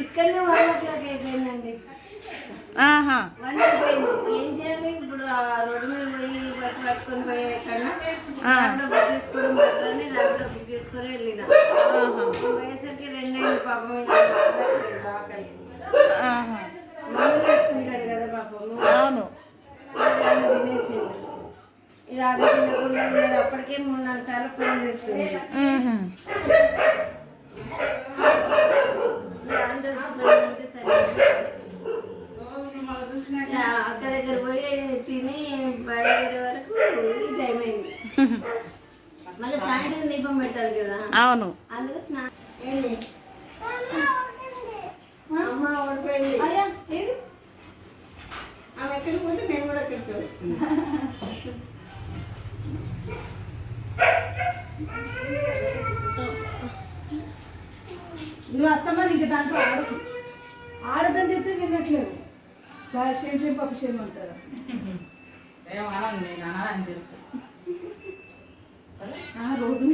ఇక్కడనే వన్ ఓ క్లాక్ అయిపోయిందండి. ఆహా. వన్ అయిపోయింది. ఏం చేయాలి? ఇప్పుడు ఆ రోడ్డు మీద పోయి బస్సు పట్టుకొని పోయే కన్నా. ర్యాపిడో బుక్ చేసుకోవడం బెటర్ అని ర్యాపిడో బుక్ చేసుకొని వెళ్ళిన. పోయేసరికి రెండైంది పాపం ఇలా మాట్లాడలేదు ఆకలి ఆహా. వేసుకుంటాడు కదా పాపం. అవును. తినేసిండు ఇక తినకుండా ఉన్నది అప్పటికే మూడు నాలుగు సార్లు ఫోన్ చేస్తుంది. అక్క దగ్గర పోయి తిని బయలుదేరే వరకు ఈ టైం అయింది. మళ్ళీ సాయంత్రం దీపం పెట్టాలి కదా. అవును. అందుకు స్నానం ఏంటి అమ్మ ఓడిపోయింది. ఆమె ఎక్కడికి పోతే నేను కూడా అక్కడికి వస్తుంది నువ్వు వస్తామా ఇంక దాంట్లో ఆడదు ఆడదని చెప్తే వినట్లేదు. క్షేమ క్షేమ పప్పు క్షేమ అంటారు. రోడ్డు